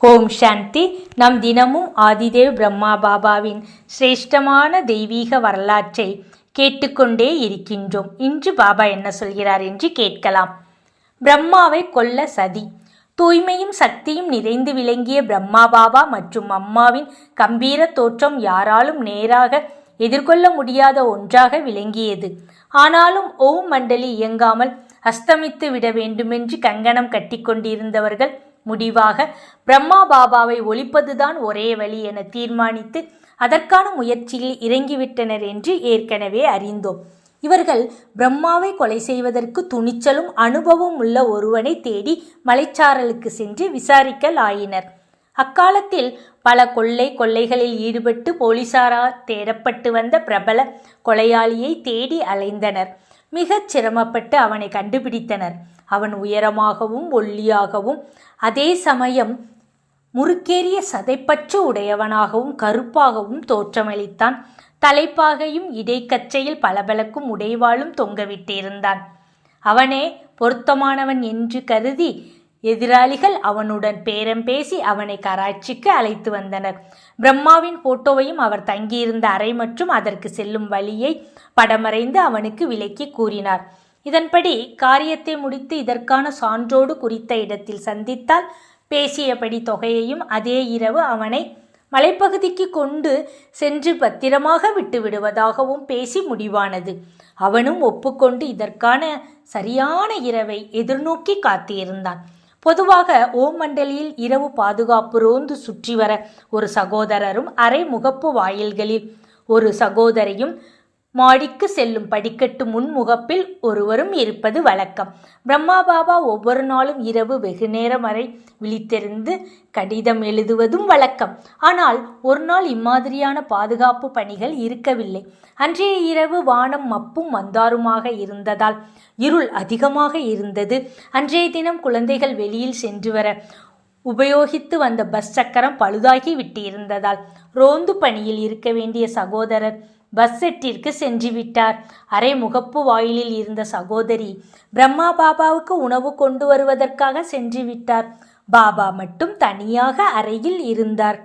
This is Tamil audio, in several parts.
ஓம் சாந்தி. நம் தினமும் ஆதிதேவ் பிரம்மா பாபாவின் சிரேஷ்டமான தெய்வீக வரலாற்றை கேட்டுக்கொண்டே இருக்கின்றோம். இன்று பாபா என்ன சொல்கிறார் என்று கேட்கலாம். பிரம்மாவை கொல்ல சதி. தூய்மையும் சக்தியும் நிறைந்து விளங்கிய பிரம்மா பாபா மற்றும் அம்மாவின் கம்பீர தோற்றம் யாராலும் நேராக எதிர்கொள்ள முடியாத ஒன்றாக விளங்கியது. ஆனாலும் ஓம் மண்டலி இயங்காமல் அஸ்தமித்து விட வேண்டுமென்று கங்கணம் கட்டிக்கொண்டிருந்தவர்கள் முடிவாக பிரம்மா பாபாவை ஒழிப்பதுதான் ஒரே வழி என தீர்மானித்து அதற்கான முயற்சியில் இறங்கிவிட்டனர் என்று ஏற்கனவே அறிந்தோம். இவர்கள் பிரம்மாவை கொலை செய்வதற்கு துணிச்சலும் அனுபவம் உள்ள ஒருவனை தேடி மலைச்சாரலுக்கு சென்று விசாரிக்கல் ஆயினர் அக்காலத்தில் பல கொள்ளை கொள்ளைகளில் ஈடுபட்டு போலீசாரால் தேடப்பட்டு வந்த பிரபல கொலையாளியை தேடி அலைந்தனர். மிகச் சிரமப்பட்டு அவனை கண்டுபிடித்தனர். அவன் உயரமாகவும் ஒல்லியாகவும் அதே சமயம் முறுக்கேறிய சதைப்பற்று உடையவனாகவும் கருப்பாகவும் தோற்றமளித்தான். தலைப்பாகையும் இடைக்கச்சையில் பளபளக்கும் உடைவாளும் தொங்கவிட்டிருந்தான். அவனே பொருத்தமானவன் என்று கருதி எதிராளிகள் அவனுடன் பேரம் பேசி அவனை கராச்சிக்கு அழைத்து வந்தனர். பிரம்மாவின் போட்டோவையும் அவர் தங்கியிருந்த அறை மற்றும் அதற்கு செல்லும் வழியை படமறைந்து அவனுக்கு விலக்கி கூறினார். இதன்படி காரியத்தை முடித்து இதற்கான சான்றோடு குறித்த இடத்தில் சந்தித்தால் பேசியபடி தொகையையும் அதே இரவு அவனை மலைப்பகுதிக்கு கொண்டு சென்று பத்திரமாக விட்டு விடுவதாகவும் பேசி முடிவானது. அவனும் ஒப்புக்கொண்டு இதற்கான சரியான இரவை எதிர்நோக்கி காத்திருந்தான். பொதுவாக ஓம் மண்டலியில் இரவு பாதுகாப்பு ரோந்து சுற்றி வர ஒரு சகோதரரும் அரை முகப்பு வாயில்களில் ஒரு சகோதரியும் மாடிக்கு செல்லும் படிக்கட்டு முன்முகப்பில் ஒருவரும் இருப்பது வழக்கம். பிரம்மா பாபா ஒவ்வொரு நாளும் இரவு வெகு நேரம் வரை விழித்திருந்து கடிதம் எழுதுவதும் வழக்கம். ஆனால் ஒரு நாள் இம்மாதிரியான பாதுகாப்பு பணிகள் இருக்கவில்லை. அன்றைய இரவு வானம் மப்பும் மந்தாருமாக இருந்ததால் இருள் அதிகமாக இருந்தது. அன்றைய தினம் குழந்தைகள் வெளியில் சென்று வர உபயோகித்து வந்த பஸ் சக்கரம் பழுதாகி விட்டிருந்ததால் ரோந்து பணியில் இருக்க வேண்டிய சகோதரர் பஸ் செட்டிற்கு சென்று விட்டார் அரை முகப்பு வாயிலில் இருந்த சகோதரி பிரம்மா பாபாவுக்கு உணவு கொண்டு வருவதற்காக சென்று விட்டார் பாபா மட்டும் தனியாக அறையில் இருந்தார்.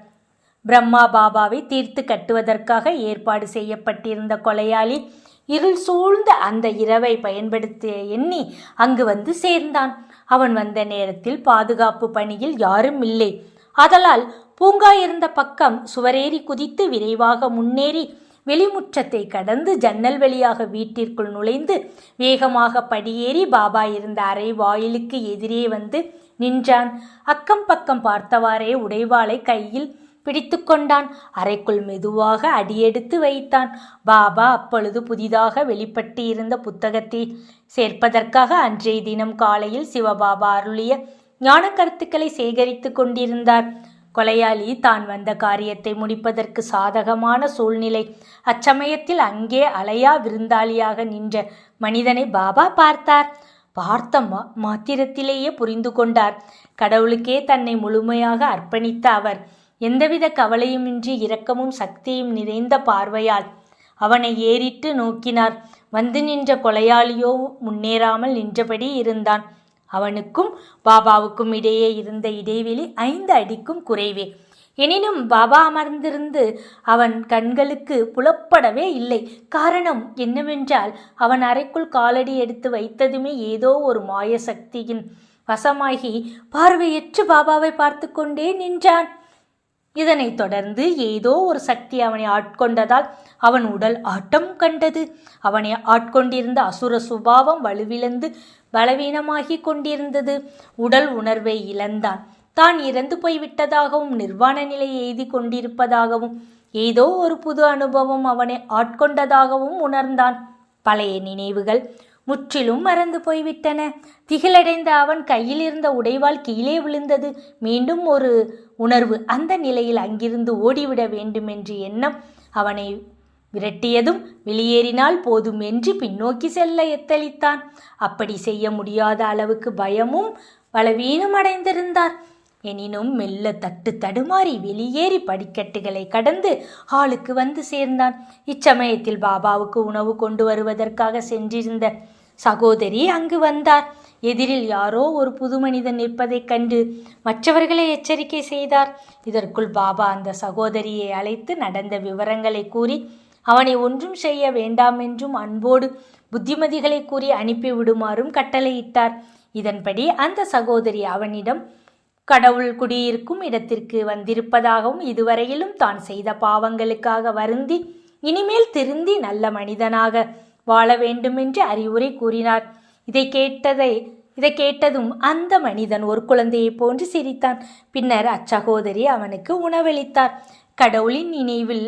பிரம்மா பாபாவை தீர்த்து கட்டுவதற்காக ஏற்பாடு செய்யப்பட்டிருந்த கொலையாளி இருள் சூழ்ந்த அந்த இரவை பயன்படுத்த எண்ணி அங்கு வந்து சேர்ந்தான். அவன் வந்த நேரத்தில் பாதுகாப்பு பணியில் யாரும் இல்லை. ஆதலால் பூங்கா இருந்த பக்கம் சுவரேறி குதித்து விரைவாக முன்னேறி வெளிமுற்றத்தை கடந்து ஜன்னல் வழியாக வீட்டிற்குள் நுழைந்து வேகமாக படியேறி பாபா இருந்த அறை வாயிலுக்கு எதிரே வந்து நின்றான். அக்கம் பக்கம் பார்த்தவாறே உடைவாளை கையில் பிடித்து கொண்டான். அறைக்குள் மெதுவாக அடியெடுத்து வைத்தான். பாபா அப்பொழுது புதிதாக வெளிப்பட்டு இருந்த புத்தகத்தை சேர்ப்பதற்காக அன்றைய தினம் காலையில் சிவபாபா அருளிய ஞான கருத்துக்களை சேகரித்து கொண்டிருந்தார். கொலையாளி தான் வந்த காரியத்தை முடிப்பதற்கு சாதகமான சூழ்நிலை. அச்சமயத்தில் அங்கே அலையா விருந்தாளியாக நின்ற மனிதனை பாபா பார்த்தார். பார்த்த மாத்திரத்திலேயே புரிந்து கொண்டார். கடவுளுக்கே தன்னை முழுமையாக அர்ப்பணித்த அவர் எந்தவித கவலையுமின்றி இரக்கமும் சக்தியும் நிறைந்த பார்வையால் அவனை ஏறிட்டு நோக்கினார். வந்து நின்ற கொலையாளியோ முன்னேறாமல் நின்றபடி இருந்தான். அவனுக்கும் பாபாவுக்கும் இடையே இருந்த இடைவெளி ஐந்து அடிக்கும் குறைவே. எனினும் பாபா அமர்ந்திருந்து அவன் கண்களுக்கு புலப்படவே இல்லை. காரணம் என்னவென்றால் அவன் அறைக்குள் காலடி எடுத்து வைத்ததுமே ஏதோ ஒரு மாய சக்தியின் வசமாகி பார்வையற்று பாபாவை பார்த்து கொண்டே நின்றான். இதனைத் தொடர்ந்து ஏதோ ஒரு சக்தி அவனை ஆட்கொண்டதால் அவன் உடல் ஆட்டம் கண்டது. அவனை ஆட்கொண்டிருந்த அசுர சுபாவம் வலுவிழந்து பலவீனமாகி கொண்டிருந்தது. உடல் உணர்வை இழந்தான். தான் இறந்து போய்விட்டதாகவும் நிர்வாண நிலை எய்தி கொண்டிருப்பதாகவும் ஏதோ ஒரு புது அனுபவம் அவனை ஆட்கொண்டதாகவும் உணர்ந்தான். பழைய நினைவுகள் முற்றிலும் மறந்து போய்விட்டன. திகிலடைந்த அவன் கையில் இருந்த உடைவால் கீழே விழுந்தது. மீண்டும் ஒரு உணர்வு. அந்த நிலையில் அங்கிருந்து ஓடிவிட வேண்டும் என்று எண்ணம் அவனை விரட்டியதும் வெளியேறினால் போதும் என்று பின்னோக்கி செல்ல எத்தளித்தான். அப்படி செய்ய முடியாத அளவுக்கு பயமும் பலவீனம் அடைந்திருந்தார். எனினும் மெல்ல தட்டு தடுமாறி வெளியேறி படிக்கட்டுகளை கடந்து ஹாலுக்கு வந்து சேர்ந்தான். இச்சமயத்தில் பாபாவுக்கு உணவு கொண்டு வருவதற்காக சென்றிருந்த சகோதரி அங்கு வந்தார். எதிரில் யாரோ ஒரு புது மனிதன் நிற்பதைக் கண்டு மற்றவர்களை எச்சரிக்கை செய்தார். இதற்குள் பாபா அந்த சகோதரியை அழைத்து நடந்த விவரங்களை கூறி அவனை ஒன்றும் செய்ய வேண்டாம் என்றும் அன்போடு புத்திமதிகளை கூறி அனுப்பிவிடுமாறும் கட்டளையிட்டார். இதன்படி அந்த சகோதரி அவனிடம் கடவுள் குடியிருக்கும் இடத்திற்கு வந்திருப்பதாகவும் இதுவரையிலும் தான் செய்த பாவங்களுக்காக வருந்தி இனிமேல் திருந்தி நல்ல மனிதனாக வாழ வேண்டுமென்று அறிவுரை கூறினார். இதை கேட்டதை இதை கேட்டதும் அந்த மனிதன் ஒரு குழந்தையைப் போன்று சிரித்தான். பின்னர் அச்சகோதரி அவனுக்கு உணவளித்தார். கடவுளின் நினைவில்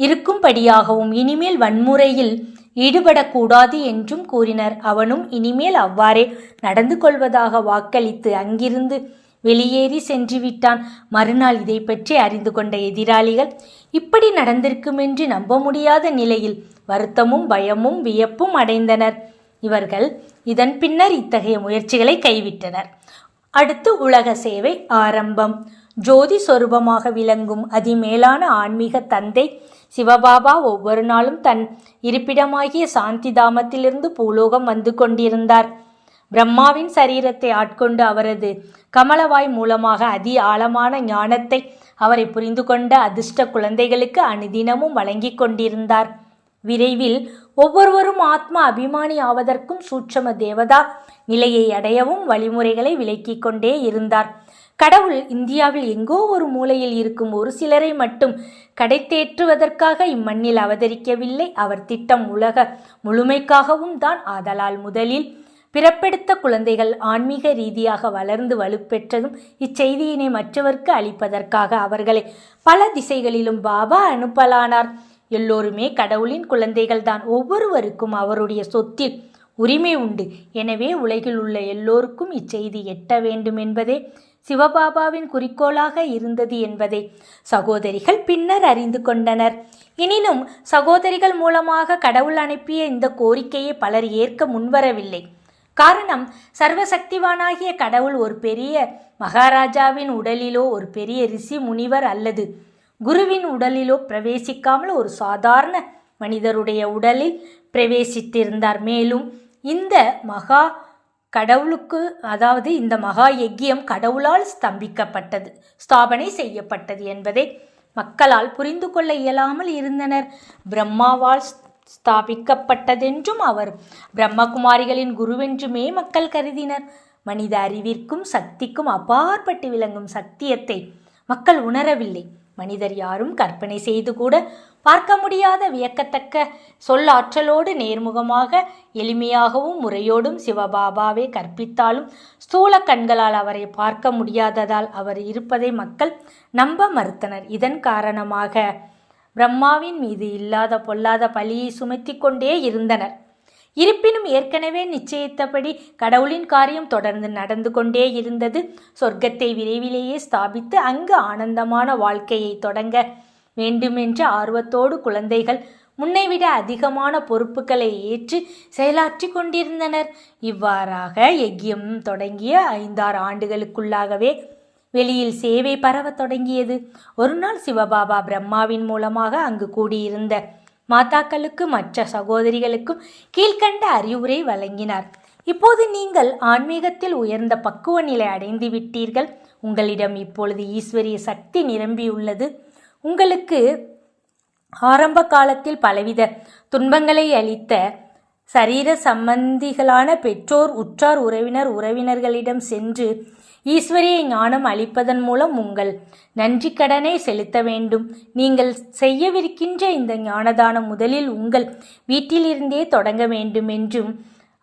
இருக்கும்படியாகவும் இனிமேல் வன்முறையில் ஈடுபடக்கூடாது என்றும் கூறினர். அவனும் இனிமேல் அவ்வாறே நடந்து கொள்வதாக வாக்களித்து அங்கிருந்து வெளியேறி சென்று விட்டான் மறுநாள் இதை பற்றி அறிந்து கொண்ட எதிராளிகள் இப்படி நடந்திருக்குமென்று நம்ப முடியாத நிலையில் வருத்தமும் பயமும் வியப்பும் அடைந்தனர். இவர்கள் இதன் பின்னர் இத்தகைய முயற்சிகளை கைவிட்டனர். அடுத்து உலக சேவை ஆரம்பம். ஜோதி சொரூபமாக விளங்கும் அதிமேலான ஆன்மீக தந்தை சிவபாபா ஒவ்வொரு நாளும் தன் இருப்பிடமாகிய சாந்தி தாமத்திலிருந்து பூலோகம் வந்து கொண்டிருந்தார். பிரம்மாவின் சரீரத்தை ஆட்கொண்டு அவரது கமலவாய் மூலமாக அதி ஆழமான ஞானத்தை அவரை புரிந்து கொண்ட அதிர்ஷ்ட குழந்தைகளுக்கு அனுதினமும் வழங்கி கொண்டிருந்தார். விரைவில் ஒவ்வொருவரும் ஆத்ம அபிமானி ஆவதற்கும் சூட்சம தேவதா நிலையை அடையவும் வழிமுறைகளை விளக்கிக் கொண்டே இருந்தார். கடவுள் இந்தியாவில் எங்கோ ஒரு மூலையில் இருக்கும் ஒரு சிலரை மட்டும் கடைத்தேற்றுவதற்காக இம்மண்ணில் அவதரிக்கவில்லை. அவர் திட்டம் உலக முழுமைக்காகவும் தான் ஆதலால் முதலில் பிறப்பெடுத்த குழந்தைகள் ஆன்மீக ரீதியாக வளர்ந்து வலுப்பெற்றதும் இச்செய்தியினை மற்றவர்க்கு அளிப்பதற்காக அவர்களை பல திசைகளிலும் பாபா அனுப்பலானார். எல்லோருமே கடவுளின் குழந்தைகள் தான் ஒவ்வொருவருக்கும் அவருடைய சொத்தில் உரிமை உண்டு. எனவே உலகில் உள்ள எல்லோருக்கும் இச்செய்தி எட்ட வேண்டும் என்பதே சிவபாபாவின் குறிக்கோளாக இருந்தது என்பதை சகோதரிகள் பின்னர் அறிந்து கொண்டனர். எனினும் சகோதரிகள் மூலமாக கடவுள் அனுப்பிய இந்த கோரிக்கையை பலர் ஏற்க முன்வரவில்லை. காரணம் சர்வசக்திவானாகிய கடவுள் ஒரு பெரிய மகாராஜாவின் உடலிலோ ஒரு பெரிய ரிஷி முனிவர் அல்லது குருவின் உடலிலோ பிரவேசிக்காமல் ஒரு சாதாரண மனிதருடைய உடலில் பிரவேசித்திருந்தார். மேலும் இந்த மகா கடவுளுக்கு அதாவது இந்த மகா யக்கியம் கடவுளால் ஸ்தம்பிக்கப்பட்டது ஸ்தாபனை செய்யப்பட்டது என்பதை மக்களால் புரிந்து கொள்ள இயலாமல் இருந்தனர். பிரம்மாவால் ஸ்தாபிக்கப்பட்டதென்றும் அவர் பிரம்மகுமாரிகளின் குருவென்றுமே மக்கள் கருதினர். மனித அறிவிற்கும் சக்திக்கும் அப்பாற்பட்டு விளங்கும் சத்தியத்தை மக்கள் உணரவில்லை. மனிதர் யாரும் கற்பனை செய்து கூட பார்க்க முடியாத வியக்கத்தக்க சொல்லாற்றலோடு நேர்முகமாக எளிமையாகவும் முறையோடும் சிவபாபாவே கற்பித்தாலும் ஸ்தூல கண்களால் அவரை பார்க்க முடியாததால் அவர் இருப்பதை மக்கள் நம்ப மறுத்தனர். இதன் காரணமாக பிரம்மாவின் மீது இல்லாத பொல்லாத பழியை சுமத்தி கொண்டே இருந்தனர். இருப்பினும் ஏற்கனவே நிச்சயித்தபடி கடவுளின் காரியம் தொடர்ந்து நடந்து கொண்டே இருந்தது. சொர்க்கத்தை விரைவிலேயே ஸ்தாபித்து அங்கு ஆனந்தமான வாழ்க்கையை தொடங்க வேண்டுமென்ற ஆர்வத்தோடு குழந்தைகள் முன்னைவிட அதிகமான பொறுப்புகளை ஏற்று செயலாற்றி கொண்டிருந்தனர். இவ்வாறாக யக்கியம் தொடங்கிய ஐந்தாறு ஆண்டுகளுக்குள்ளாகவே வெளியில் சேவை பரவத் தொடங்கியது. ஒரு நாள் சிவபாபா பிரம்மாவின் மூலமாக அங்கு கூடியிருந்த மாதாக்களுக்கு மற்ற சகோதரிகளுக்கும் கீழ்கண்ட அறிவுரை வழங்கினார். இப்போது நீங்கள் ஆன்மீகத்தில் உயர்ந்த பக்குவ நிலை அடைந்து விட்டீர்கள். உங்களிடம் இப்பொழுது ஈஸ்வரிய சக்தி நிரம்பியுள்ளது. உங்களுக்கு ஆரம்ப காலத்தில் பலவித துன்பங்களை அளித்த சரீர சம்பந்திகளான பெற்றோர் உற்றார் உறவினர் உறவினர்களிடம் சென்று ஈஸ்வரிய ஞானம் அளிப்பதன் மூலம் உங்கள் நன்றி கடனை செலுத்த வேண்டும். நீங்கள் செய்யவிருக்கின்ற இந்த ஞானதானம் முதலில் உங்கள் வீட்டிலிருந்தே தொடங்க வேண்டும் என்றும்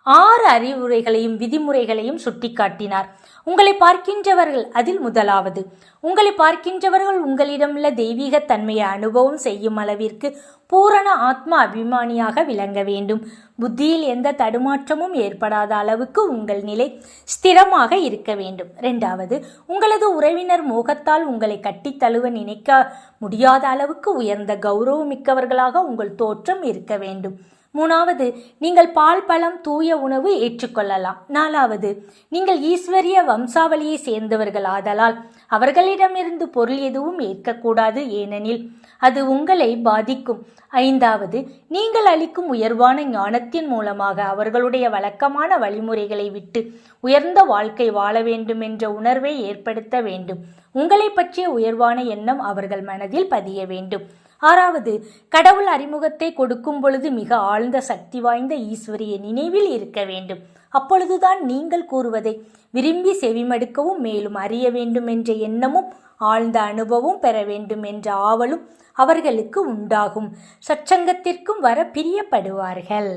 ஆறு அறிவுரைகளையும் விதிமுறைகளையும் சுட்டிக்காட்டினார். உங்களை பார்க்கின்றவர்கள் அதில் முதலாவது. உங்களை பார்க்கின்றவர்கள் உங்களிடமுள்ள தெய்வீக தன்மையை அனுபவம் செய்யும் அளவிற்கு பூரண ஆத்ம அபிமானியாக விளங்க வேண்டும். புத்தியில் எந்த தடுமாற்றமும் ஏற்படாத அளவுக்கு உங்கள் நிலை ஸ்திரமாக இருக்க வேண்டும். இரண்டாவது உங்களது உறவினர் மோகத்தால் உங்களை கட்டித்தழுவ நினைக்க முடியாத அளவுக்கு உயர்ந்த கௌரவமிக்கவர்களாக உங்கள் தோற்றம் இருக்க வேண்டும். மூணாவது நீங்கள் பால் பழம் தூய உணவு ஏற்றுக்கொள்ளலாம். நாலாவது நீங்கள் ஈஸ்வரிய வம்சாவளியை சேர்ந்தவர்கள் ஆதலால் அவர்களிடமிருந்து பொருள் எதுவும் ஏற்கக்கூடாது ஏனெனில் அது உங்களை பாதிக்கும். ஐந்தாவது நீங்கள் அளிக்கும் உயர்வான ஞானத்தின் மூலமாக அவர்களுடைய வழக்கமான வழிமுறைகளை விட்டு உயர்ந்த வாழ்க்கை வாழ வேண்டும் என்ற உணர்வை ஏற்படுத்த வேண்டும். உங்களை பற்றிய உயர்வான எண்ணம் அவர்கள் மனதில் பதிய வேண்டும். ஆறாவது கடவுள் அறிமுகத்தை கொடுக்கும் பொழுது மிக ஆழ்ந்த சக்தி வாய்ந்த ஈஸ்வரிய நினைவில் இருக்க வேண்டும். அப்பொழுதுதான் நீங்கள் கூறுவதை விரும்பி செவிமடுக்கவும் மேலும் அறிய வேண்டும் என்ற எண்ணமும் ஆழ்ந்த அனுபவம் பெற வேண்டும் என்ற ஆவலும் அவர்களுக்கு உண்டாகும். சச்சங்கத்திற்கும் வர பிரியப்படுவார்கள்.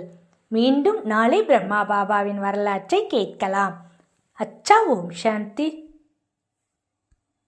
மீண்டும் நாளை பிரம்மா பாபாவின் வரலாற்றை கேட்கலாம். அச்சா ஓம் சாந்தி.